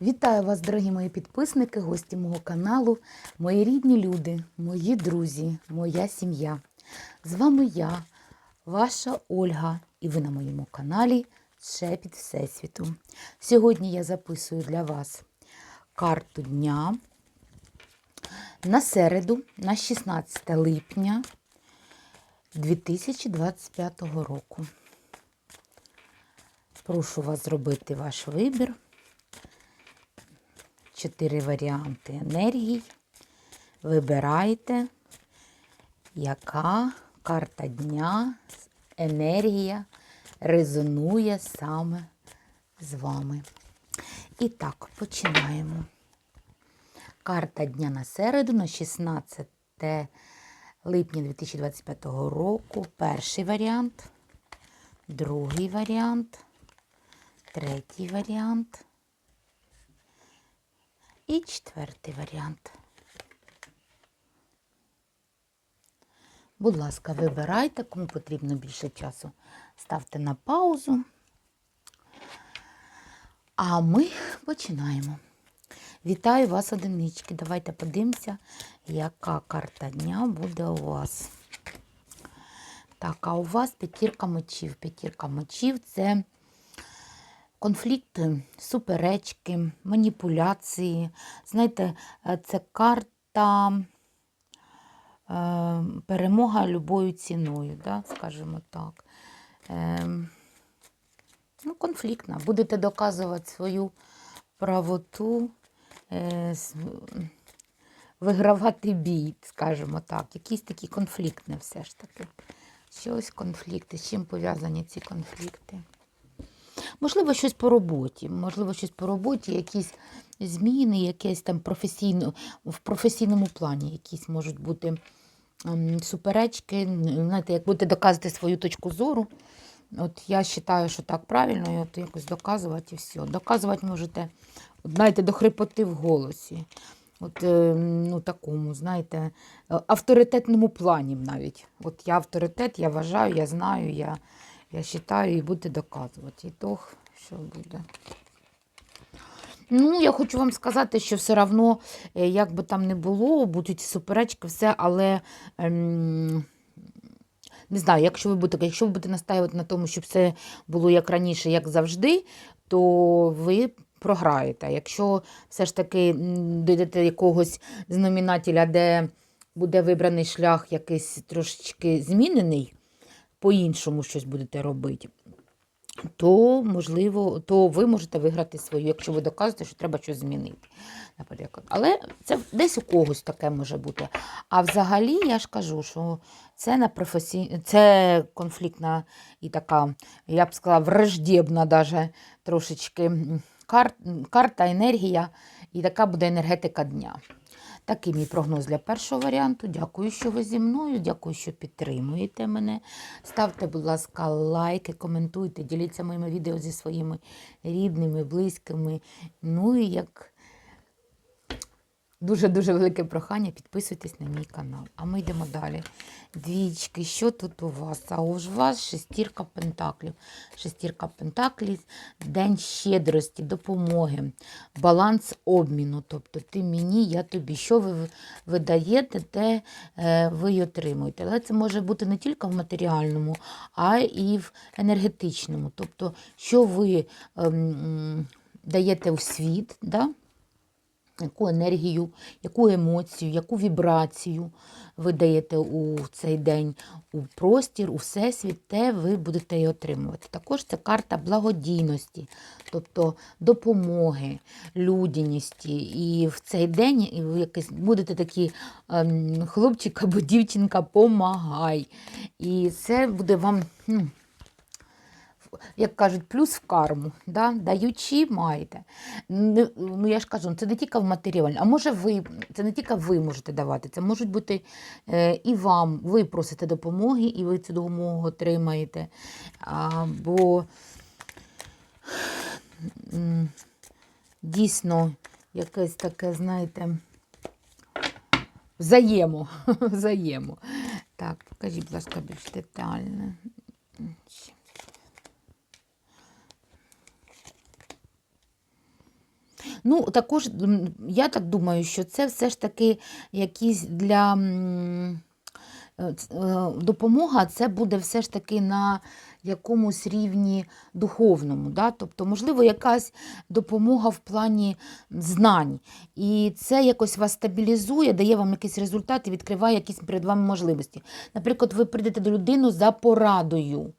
Вітаю вас, дорогі мої підписники, гості мого каналу, мої рідні люди, мої друзі, моя сім'я. З вами я, ваша Ольга, і ви на моєму каналі Шепіт Всесвіту. Сьогодні я записую для вас карту дня на середу, на 16 липня 2025 року. Прошу вас зробити ваш вибір. Чотири варіанти енергій. Вибирайте, яка карта дня, енергія резонує саме з вами. І так, починаємо. Карта дня на середу, на 16 липня 2025 року. Перший варіант, другий варіант, третій варіант. І четвертий варіант. Будь ласка, вибирайте, кому потрібно більше часу. Ставте на паузу. А ми починаємо. Вітаю вас, одинички. Давайте подивимося, яка карта дня буде у вас. Так, а у вас п'ятірка мечів. П'ятірка мечів це конфлікти, суперечки, маніпуляції. Знаєте, е, це карта е, перемога любою ціною, да, скажімо так. Е, ну, конфліктна. Будете доказувати свою правоту, е, вигравати бій, скажімо так. Якісь такі конфліктне все ж таки. Щось конфлікти. З чим пов'язані ці конфлікти? Можливо, щось по роботі, можливо, щось по роботі, якісь зміни, якесь там професійно, в професійному плані якісь можуть бути ем, суперечки. Знаєте, як будете доказувати свою точку зору. От я вважаю, що так правильно, і от якось доказувати і все. Доказувати можете, знаєте, до хрипоти в голосі. От, е, ну, такому, знаєте, е, авторитетному плані навіть. От я авторитет, я вважаю, я знаю, я, я вважаю і будете доказувати. І то, що буде. Ну, я хочу вам сказати, що все одно, е, як би там не було, будуть суперечки, все, але ем, не знаю, якщо ви будете, якщо ви будете настаювати на тому, щоб все було як раніше, як завжди, то ви програєте. Якщо все ж таки дійдете якогось знаменателя, де буде вибраний шлях якийсь трошечки змінений, по-іншому щось будете робити, то можливо, то ви можете виграти свою, якщо ви доказуєте, що треба щось змінити. Наприклад. Але це десь у когось таке може бути. А взагалі я ж кажу, що це на професій... це конфліктна і така, я б сказала, враждебна даже трошечки кар... карта, енергія, і така буде енергетика дня. Такий мій прогноз для першого варіанту. Дякую, що ви зі мною. Дякую, що підтримуєте мене. Ставте, будь ласка, лайки, коментуйте, діліться моїми відео зі своїми рідними, близькими. Ну і як дуже-дуже велике прохання, підписуйтесь на мій канал. А ми йдемо далі. Двічки, що тут у вас? А у вас шестірка пентаклів. Шестірка пентаклів, день щедрості, допомоги, баланс обміну. Тобто ти мені, я тобі. Що ви видаєте, те е, ви й отримуєте. Але це може бути не тільки в матеріальному, а і в енергетичному. Тобто, що ви ем, даєте у світ, да? Яку енергію, яку емоцію, яку вібрацію ви даєте у цей день у простір, у всесвіт, те ви будете і отримувати. Також це карта благодійності, тобто допомоги, людяності. І в цей день ви якось будете такі ем, хлопчик або дівчинка, помагай. І це буде вам. Ну, як кажуть, плюс в карму, да? даючи, маєте. Ну, я ж кажу, це не тільки в матеріальному, а може ви, це не тільки ви можете давати, це можуть бути е, і вам, ви просите допомоги, і ви цю допомогу отримаєте. А, бо м, дійсно якесь таке, знаєте, взаємо. взаємо. Так, покажіть, будь ласка, більш детально. Ну, також я так думаю, що це все ж таки якісь для е, е, допомога, це буде все ж таки на якомусь рівні духовному. Да? Тобто, можливо, якась допомога в плані знань. І це якось вас стабілізує, дає вам якийсь результат і відкриває якісь перед вами можливості. Наприклад, ви прийдете до людини за порадою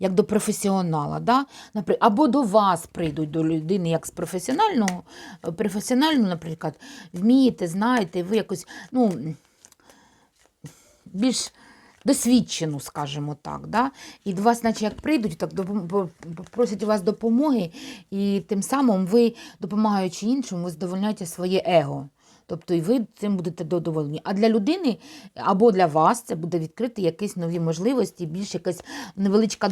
як до професіонала, да? Або до вас прийдуть до людини як з професіонального, е, професіонально, наприклад, вмієте, знаєте, ви якось ну, більш досвідчену, скажімо так. Да? І до вас, наче як прийдуть, так просять у вас допомоги, і тим самим ви, допомагаючи іншому, ви задовольняєте своє его. Тобто і ви цим будете задоволені. А для людини або для вас це буде відкрити якісь нові можливості, більш якась невеличка,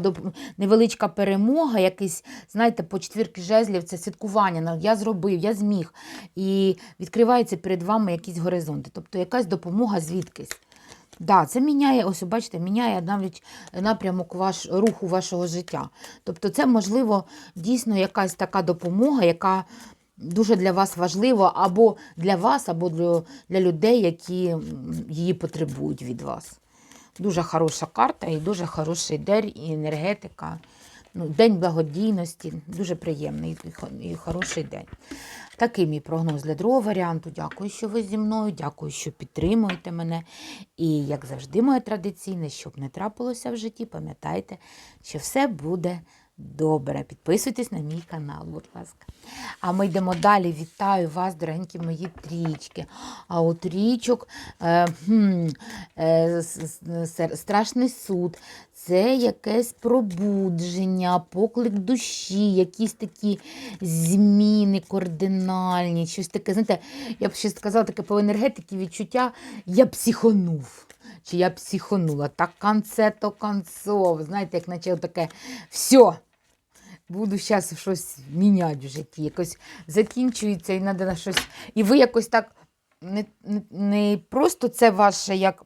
невеличка перемога, якийсь, знаєте, по четвірки жезлів це святкування. Я зробив, я зміг. І відкриваються перед вами якісь горизонти. Тобто якась допомога звідкись. Да, це міняє, ось бачите, міняє навіть напрямок ваш, руху вашого життя. Тобто, це, можливо, дійсно якась така допомога, яка дуже для вас важлива, або для вас, або для, людей, які її потребують від вас. Дуже хороша карта і дуже хороший день, і енергетика. Ну, день благодійності, дуже приємний і хороший день. Такий мій прогноз для другого варіанту. Дякую, що ви зі мною. Дякую, що підтримуєте мене. І, як завжди, моє традиційне, щоб не трапилося в житті, пам'ятайте, що все буде добре. Підписуйтесь на мій канал, будь ласка. А ми йдемо далі. Вітаю вас, дорогенькі мої трічки. А у трічок е, хм, е, страшний суд. Це якесь пробудження, поклик душі, якісь такі зміни кардинальні, щось таке, знаєте, я б ще сказала таке по енергетиці відчуття, я психонув. Чи я психонула. Так конце то концов. Знаєте, як наче таке все. Буду зараз щось міняти в житті. Якось закінчується і треба на щось. І ви якось так не, не, просто це ваше як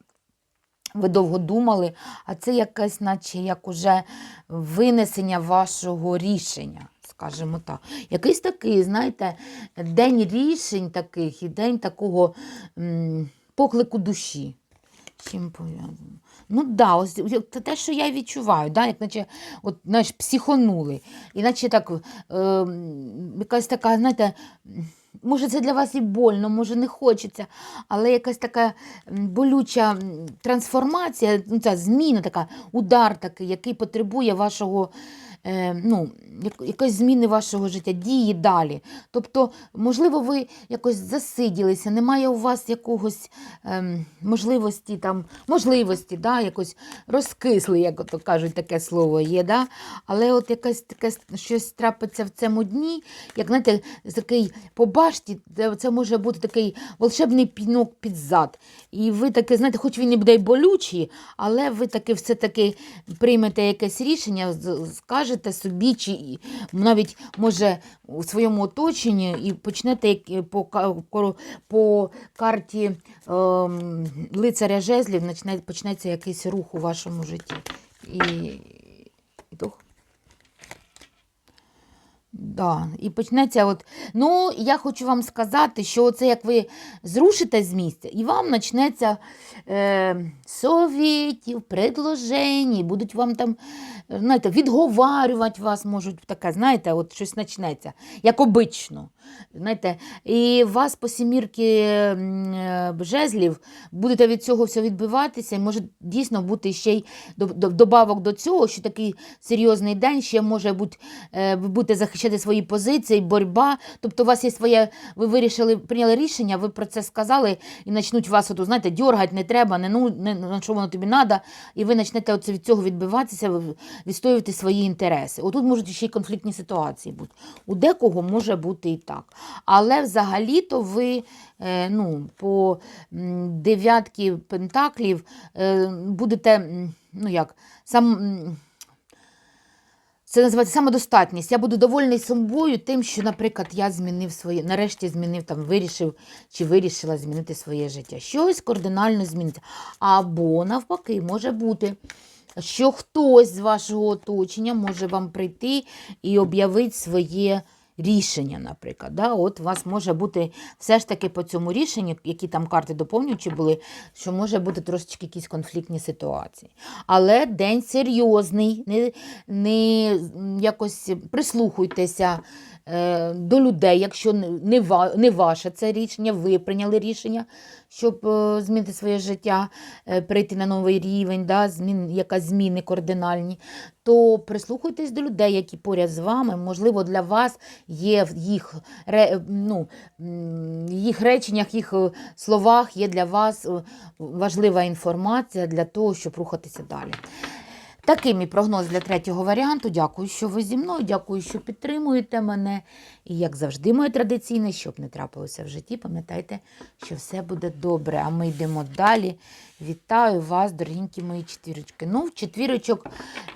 ви довго думали, а це якесь, наче як уже винесення вашого рішення, скажімо так. Якийсь такий, знаєте, день рішень таких і день такого м, поклику душі. Чим пов'язано? Ну да, ось те- те, що я відчуваю, да, як наче от, знаєш, психонули. Іначе так, е, якась така, знаєте, може це для вас і больно, може не хочеться, але якась така болюча трансформація, ну, ця зміна, така, удар такий, який потребує вашого. Е, ну, як- якоїсь зміни вашого життя, дії далі. Тобто, можливо, ви якось засиділися, немає у вас якогось ем, можливості, там, можливості, да, якось розкисли, як ото кажуть, таке слово є. Да? Але от якесь таке щось трапиться в цьому дні, як знаєте, такий по башті, це може бути такий волшебний пінок під зад. І ви таке, знаєте, хоч він і буде болючий, але ви таки все-таки приймете якесь рішення, з- скажете собі, чи навіть може у своєму оточенні і почнете по, по, по карті е, лицаря жезлів, почнеться якийсь рух у вашому житті. І, і то Да, і почнеться от. Ну, я хочу вам сказати, що це як ви зрушите з місця, і вам почнеться е, совєтів, предложень, будуть вам там, знаєте, відговарювати вас, можуть таке, знаєте, от щось почнеться, як обично. Знаєте, і вас по сімірки е, жезлів будете від цього все відбиватися, і може дійсно бути ще й до- до- добавок до цього, що такий серйозний день ще може бути, е, будете захищати свої позиції, боротьба. Тобто, у вас є своє, ви вирішили, прийняли рішення, ви про це сказали, і почнуть вас, от, знаєте, дьоргати не треба, не, ну, не, на що воно тобі треба, і ви почнете оце від цього відбиватися, відстоювати свої інтереси. Отут можуть ще й конфліктні ситуації бути. У декого може бути і так. Але взагалі-то ви е, ну, по дев'ятки пентаклів е, будете, ну як, сам. Це називається самодостатність. Я буду довольний собою тим, що, наприклад, я змінив своє, нарешті змінив там, вирішив чи вирішила змінити своє життя. Щось кардинально зміниться. Або навпаки, може бути, що хтось з вашого оточення може вам прийти і об'явити своє рішення, наприклад. Да? От у вас може бути все ж таки по цьому рішенню, які там карти доповнюючі були, що може бути трошечки якісь конфліктні ситуації. Але день серйозний, не, не якось прислухуйтеся е, до людей, якщо не, не, не ваше це рішення, ви прийняли рішення, щоб е, змінити своє життя, прийти на новий рівень, да, змін, якась зміни кардинальні, то прислухайтесь до людей, які поряд з вами. Можливо, для вас є в їх, ре, ну, їх реченнях, їх е, словах є для вас е, важлива інформація для того, щоб рухатися далі. Такий мій прогноз для третього варіанту. Дякую, що ви зі мною, дякую, що підтримуєте мене. І як завжди, моє традиційне, щоб не трапилося в житті, пам'ятайте, що все буде добре. А ми йдемо далі. Вітаю вас, дорогенькі мої четвірочки. Ну, в четвірочок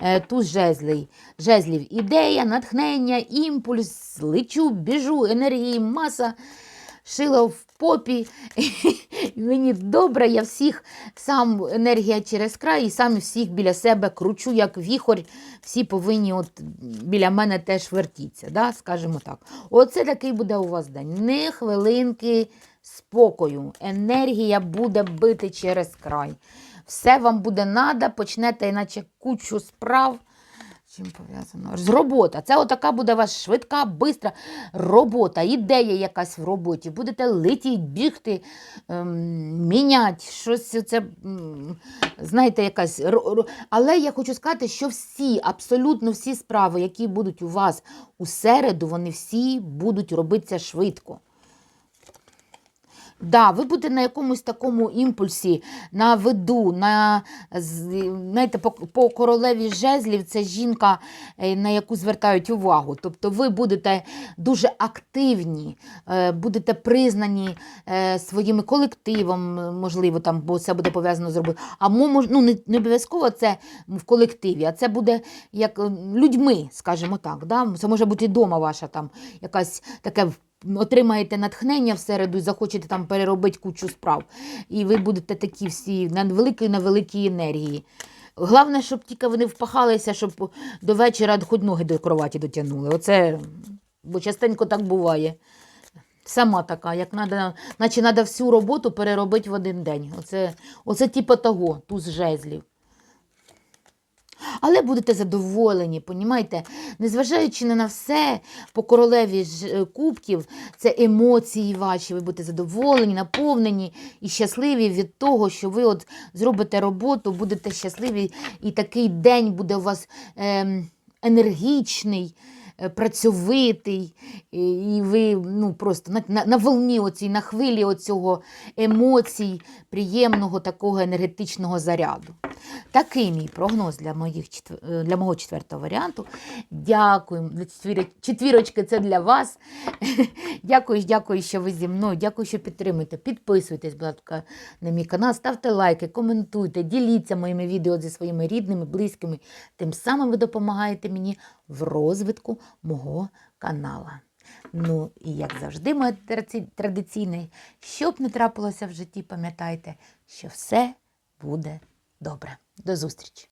е, туз жезлів. жезлів. Ідея, натхнення, імпульс, лечу, біжу, енергії, маса. Шило в попі, мені добре, я всіх сам енергія через край, і сам всіх біля себе кручу, як віхорь. Всі повинні от біля мене теж вертіться, да? скажімо так. Оце такий буде у вас день. Не хвилинки спокою. Енергія буде бити через край. Все вам буде надо, почнете, іначе кучу справ. Чим пов'язано? Робота. Це отака буде у вас швидка, бистра робота, ідея якась в роботі. Будете летіти, бігти, ем, міняти, щось це, знаєте, якась. Але я хочу сказати, що всі, абсолютно всі справи, які будуть у вас у середу, вони всі будуть робитися швидко. Да, ви будете на якомусь такому імпульсі, на виду, на, знаєте, по, по королеві жезлів це жінка, е, на яку звертають увагу. Тобто ви будете дуже активні, е, будете признані е, своїми колективом, можливо, там, бо це буде пов'язано з роботою. А ну, не, не обов'язково це в колективі, а це буде як е, людьми, скажімо так. Да? Це може бути вдома ваша там якась таке отримаєте натхнення в середу і захочете там переробити кучу справ. І ви будете такі всі на великій на великій енергії. Головне, щоб тільки вони впахалися, щоб до вечора хоч ноги до кроваті дотягнули. Оце, бо частенько так буває. Сама така, як надо, наче треба всю роботу переробити в один день. Оце, оце типу того, туз жезлів. Але будете задоволені, понімаєте? Незважаючи не на все, по королеві ж е, кубків, це емоції ваші, ви будете задоволені, наповнені і щасливі від того, що ви от зробите роботу, будете щасливі, і такий день буде у вас ем, енергічний, працьовитий, і і ви ну, просто на, на, на волні оцій, на хвилі оцього емоцій, приємного такого енергетичного заряду. Такий мій прогноз для, моїх, е, для мого четвертого варіанту. Дякую. Четвірочки це для вас. Дякую, дякую, що ви зі мною. Дякую, що підтримуєте. Підписуйтесь, будь ласка, на мій канал, ставте лайки, коментуйте, діліться моїми відео зі своїми рідними, близькими. Тим самим ви допомагаєте мені в розвитку мого канала. Ну і як завжди, моє традиційне, що б не трапилося в житті, пам'ятайте, що все буде добре. До зустрічі!